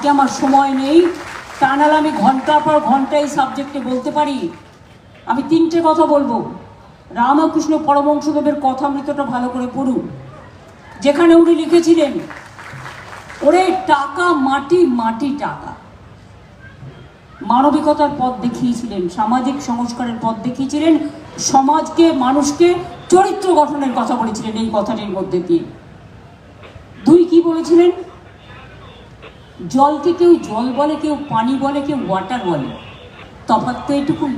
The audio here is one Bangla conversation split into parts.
আজকে আমার সময় নেই। তা নাহলে আমি ঘণ্টার পর ঘণ্টা এই সাবজেক্টে বলতে পারি। আমি তিনটে কথা বলব। রামকৃষ্ণ পরমংশদেবের কথামৃতটা ভালো করে পড়ুন। যেখানে উনি লিখেছিলেন, ওরে টাকা, মাটি মাটি, টাকা। মানবিকতার পথ দেখিয়েছিলেন, সামাজিক সংস্কারের পথ দেখিয়েছিলেন, সমাজকে, মানুষকে চরিত্র গঠনের কথা বলেছিলেন এই কথাটির মধ্যে দিয়ে। দুই কি বলেছিলেন? জলকে কেউ জল বলে, কেউ পানি বলে, কেউ ওয়াটার বলে। তফাৎ তো এটুকুই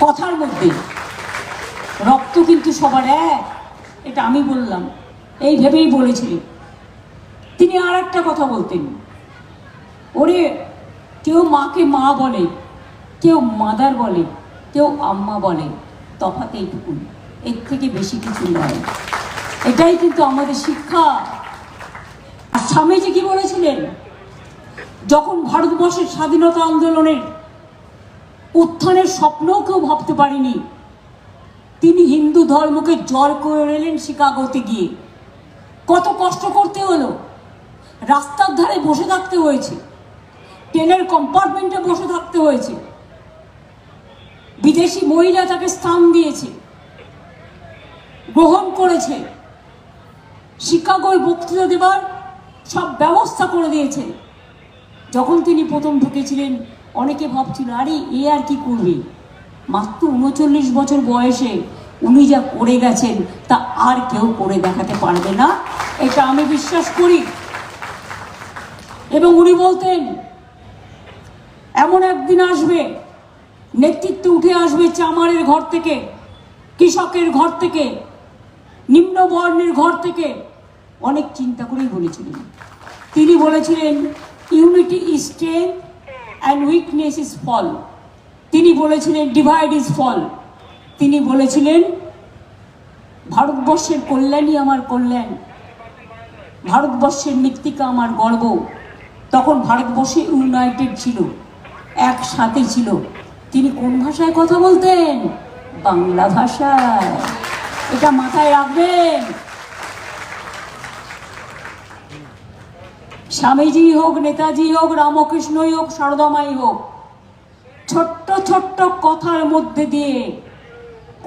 কথার মধ্যে। রক্ত কিন্তু সবার এক। এটা আমি বললাম। এই ভেবেই বলেছিলেন তিনি আর একটা কথা বলতেন। ওরে, কেউ মাকে মা বলে, কেউ মাদার বলে, কেউ আম্মা বলে, তফাৎ এইটুকুন এর থেকে বেশি কিছু নয়। এটাই কিন্তু আমাদের শিক্ষা। স্বামীজি কি বলেছিলেন? যখন ভারতবর্ষের স্বাধীনতা আন্দোলনের উত্থানের স্বপ্নও কেউ ভাবতে পারেনি, তিনি হিন্দু ধর্মকে জল করে এলেন শিকাগোতে গিয়ে। কত কষ্ট করতে হলো। রাস্তার ধারে বসে থাকতে হয়েছে। ট্রেনের কম্পার্টমেন্টে বসে থাকতে হয়েছে। বিদেশি মহিলা তাকে স্থান দিয়েছে। গ্রহণ করেছে। শিকাগোয় বক্তৃতা দেবার সব ব্যবস্থা করে দিয়েছে। যখন তিনি প্রথম ঢুকেছিলেন, অনেকে ভাবছিল, আরে, এ আর কি করবে? মাত্র উনচল্লিশ বছর বয়সে উনি যা করে গেছেন, তা আর কেউ করে দেখাতে পারবে না। এটা আমি বিশ্বাস করি। এবং উনি বলতেন, এমন একদিন আসবে, নেতৃত্ব উঠে আসবে চামারের ঘর থেকে, কৃষকের ঘর থেকে নিম্ন বর্ণের ঘর থেকে অনেক চিন্তা করেই বলেছিলেন। তিনি বলেছিলেন unity is strength and weakness is fall তিনি বলেছিলেন ডিভাইড ইজ ফল তিনি বলেছিলেন, ভারতবর্ষের কল্যাণই আমার কল্যাণ। ভারতবর্ষের মৃত্তিকা আমার গর্ব। তখন ভারতবর্ষে ইউনাইটেড ছিল, একসাথে ছিল। তিনি কোন ভাষায় কথা বলতেন? বাংলা ভাষায়। এটা মাথায় রাখবেন। স্বামীজি হোক, নেতাজি হোক, রামকৃষ্ণই হোক সারদামাই হোক, ছোট্ট ছোট্ট কথার মধ্যে দিয়ে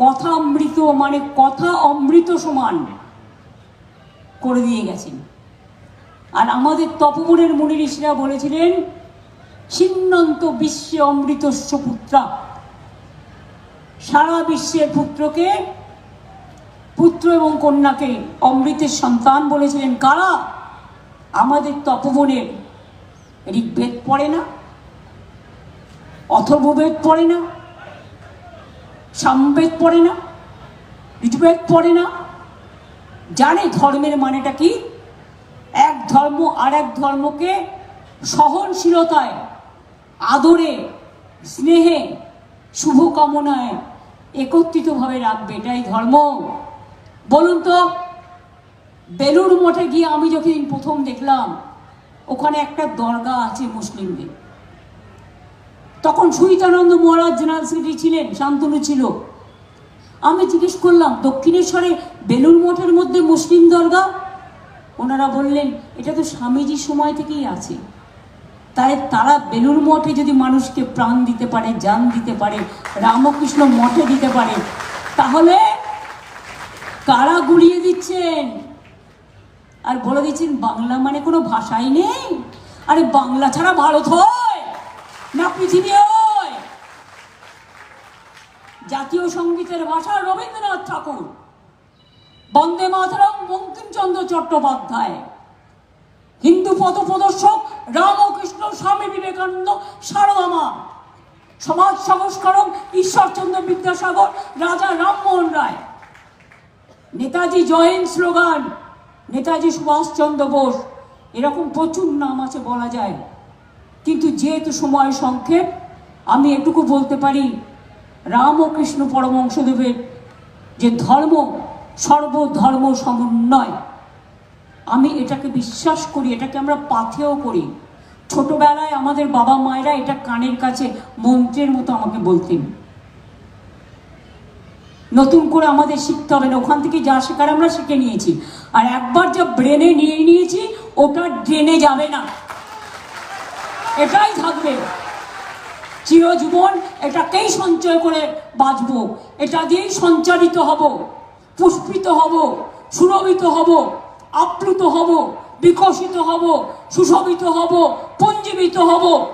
কথা অমৃত মানে কথা অমৃত সমান করে দিয়ে গেছেন। আর আমাদের তপবনের মুনি ঋষিরা বলেছিলেন, ছিন্নন্ত বিশ্বে অমৃতস্য পুত্রা। সারা বিশ্বের পুত্রকে, পুত্র এবং কন্যাকে অমৃতের সন্তান বলেছিলেন কারা? আমাদের তপবনের ঋগ্বেদ পড়ে না, অথর্ববেদ পড়ে না, সামবেদ পড়ে না ঋতুবেদ পড়ে না। জানে ধর্মের মানেটা কি? এক ধর্ম আর এক ধর্মকে সহনশীলতায়, আদরে, স্নেহে, শুভকামনায় একত্রিতভাবে রাখবে। এটাই ধর্ম। বলুন তো বেলুর মঠে গিয়ে আমি যখন প্রথম দেখলাম, ওখানে একটা দরগা আছে মুসলিমদের। তখন সুহিতানন্দ মহারাজ জেনারেল সেক্রেটারি ছিলেন, শান্তনু ছিল। আমি জিজ্ঞেস করলাম, দক্ষিণেশ্বরে বেলুর মঠের মধ্যে মুসলিম দরগা? ওনারা বললেন, এটা তো স্বামীজির সময় থেকেই আছে। তাই তারা বেলুর মঠে যদি মানুষকে প্রাণ দিতে পারে, জান দিতে পারে, রামকৃষ্ণ মঠে দিতে পারে, তাহলে কারা গুলিয়ে দিচ্ছেন? আর বলে দিচ্ছেন বাংলা মানে কোনো ভাষাই নেই। আরে বাংলা ছাড়া ভারত হয়, না পৃথিবী হয়। জাতীয় সঙ্গীতের ভাষা রবীন্দ্রনাথ ঠাকুর, বন্দে মাতরম, বঙ্কিমচন্দ্র চট্টোপাধ্যায়, হিন্দু পথ প্রদর্শক রামকৃষ্ণ, স্বামী বিবেকানন্দ, সারদামা, সমাজ সংস্কারক ঈশ্বরচন্দ্র বিদ্যাসাগর, রাজা রামমোহন রায়। নেতাজি জয়েন স্লোগান। নেতাজি সুভাষচন্দ্র বোস, এরকম প্রচুর নাম আছে বলা যায়। কিন্তু যেহেতু সময় সংক্ষেপ, আমি এটুকু বলতে পারি রামকৃষ্ণ পরমংশদেবের যে ধর্ম, সর্বধর্ম সমন্বয়, আমি এটাকে বিশ্বাস করি, এটাকে আমরা পাথেও করি। ছোটবেলায় আমাদের বাবা মায়েরা এটা কানের কাছে মন্ত্রের মতো আমাকে বলতেন। নতুন করে আমাদের শিখতে হবে না। ওখান থেকে যা শেখার আমরা শিখে নিয়েছি। আর একবার যা ব্রেনে নিয়ে নিয়েছি, ওটা ড্রেনে যাবে না। এটাই থাকবে। চিরজীবন এটাকেই সঞ্চয় করে বাঁচবো। এটা দিয়েই সঞ্চারিত হব। পুষ্পিত হব, সুরভিত হব, আপ্লুত হব, বিকশিত হব, সুশোভিত হব, পঞ্জীবিত হব।